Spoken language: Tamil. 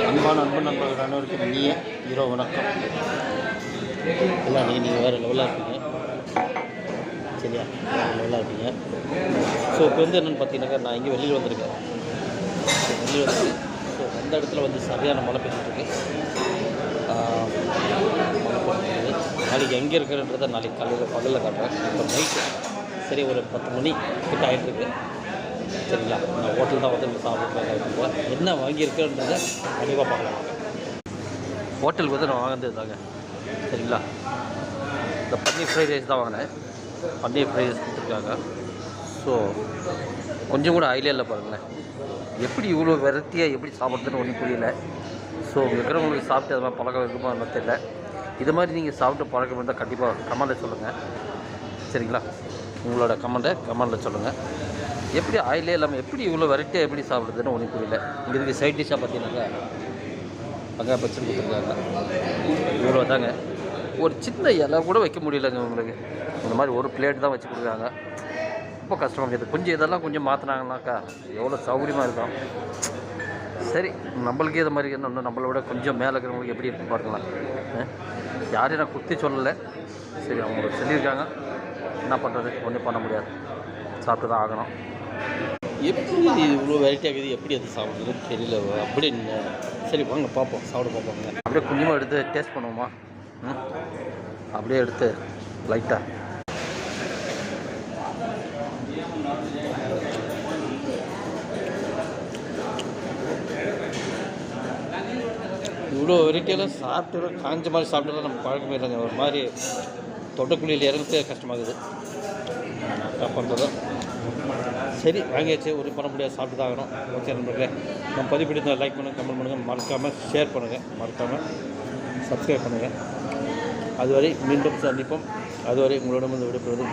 அன்பான அன்பு நண்பர்கள் அனைவருக்கும் இனிய ஹீரோ வணக்கம். இல்லை நீங்கள் நீங்கள் வேறு லெவலாக இருப்பீங்க சரியா? வேறு லெவலாக இருப்பீங்க ஸோ இப்போ வந்து என்னென்னு பார்த்தீங்கன்னாக்கா நான் இங்கே வெளியில் வந்திருக்கேன். வெளியில் வந்து ஸோ அந்த இடத்துல வந்து சரியான மழை பெஞ்சிட்ருக்கு நாளைக்கு எங்கே இருக்கிறன்றதை நாளைக்கு காலையில் பகலில் காட்டுறேன். இப்போ நைட்டு சரி ஒரு பத்து மணி கிட்ட ஆகிட்டுருக்கு சரிங்களா? நான் ஹோட்டல் தான் வந்து இருக்கும்போது என்ன வாங்கியிருக்கேன்றதை கண்டிப்பாக பார்க்கலாம். ஹோட்டலுக்கு வந்து நான் வாங்கினது தாங்க சரிங்களா? இந்த பன்னீர் ஃப்ரைட் ரைஸ் தான் வாங்கினேன். பன்னீர் ஃப்ரைட் ரைஸ் கொடுத்துருக்காங்க. ஸோ கொஞ்சம் கூட ஐடியா இல்லை பாருங்களேன். எப்படி இவ்வளோ வெரைட்டியாக எப்படி சாப்பிட்றதுன்னு ஒன்றும் புரியல. ஸோ இருக்கிறவங்களுக்கு சாப்பிட்டு அது மாதிரி பழக்கம் இருக்குமா என்ன தெரியல. இது மாதிரி நீங்கள் சாப்பிட்டு பழக்கம் இருந்தால் கண்டிப்பாக கமெண்டில் சொல்லுங்கள் சரிங்களா? உங்களோட கமெண்ட்டை கமெண்டில் சொல்லுங்கள் எப்படி ஆயிலே இல்லாமல் எப்படி இவ்வளோ வெரைட்டியாக எப்படி சாப்பிடுதுன்னு ஒன்றும் புரியல. இங்கே இருக்குது சைட் டிஷ்ஷாக பார்த்தீங்கன்னாக்கா அங்கே பச்சை கொடுத்துருக்காங்க. இவ்வளோ தாங்க ஒரு சின்ன இலை கூட வைக்க முடியலங்க உங்களுக்கு. இந்த மாதிரி ஒரு பிளேட் தான் வச்சு கொடுக்குறாங்க. ரொம்ப கஷ்டமாக இருக்குது. கொஞ்சம் இதெல்லாம் கொஞ்சம் மாற்றினாங்கனாக்கா எவ்வளோ சௌகரியமாக இருக்கும். சரி நம்மளுக்கே இது மாதிரி இன்னும் நம்மளோட விட கொஞ்சம் மேலே இருக்கிறவங்களுக்கு எப்படி இருக்கு பார்க்கலாம். யாரையும் நான் குத்தி சொல்லலை. சரி அவங்களுக்கு சொல்லியிருக்காங்க. என்ன பண்ணுறது ஒன்றும் பண்ண முடியாது. சாப்பிட்டு தான் ஆகணும். எப்படி இது இவ்வளோ வெரைட்டியாக இருக்குது எப்படி அது சாப்பிட்றதுன்னு தெரியல. அப்படின்னு சரி வாங்க பார்ப்போம். சாப்பிட பார்ப்போங்க அப்படியே கொஞ்சமாக எடுத்து டேஸ்ட் பண்ணுவோமா? ம்? அப்படியே எடுத்து லைட்டாக இவ்வளோ வெரைட்டியெல்லாம் சாப்பிட்டு காஞ்ச மாதிரி சாப்பிட்டுலாம் நம்ம பழக்கமே இல்லைங்க. ஒரு மாதிரி தொட்டக்குழியில் இறங்குறதே கஷ்டமாகுது. என்ன பண்ணுறதோ சரி வாங்கியாச்சு. ஒரு பண்ண முடியாது சாப்பிட்டு தான் ஆகணும் ஓகே நண்பர்களே நம்ம பதிவு பிடித்த லைக் பண்ணுங்கள் கமெண்ட் பண்ணுங்கள் மறக்காமல் ஷேர் பண்ணுங்கள் மறக்காமல் சப்ஸ்கிரைப் பண்ணுங்கள் அதுவரை மீண்டும் சந்திப்போம். அதுவரை உங்களோட வந்து விடைபெறுவது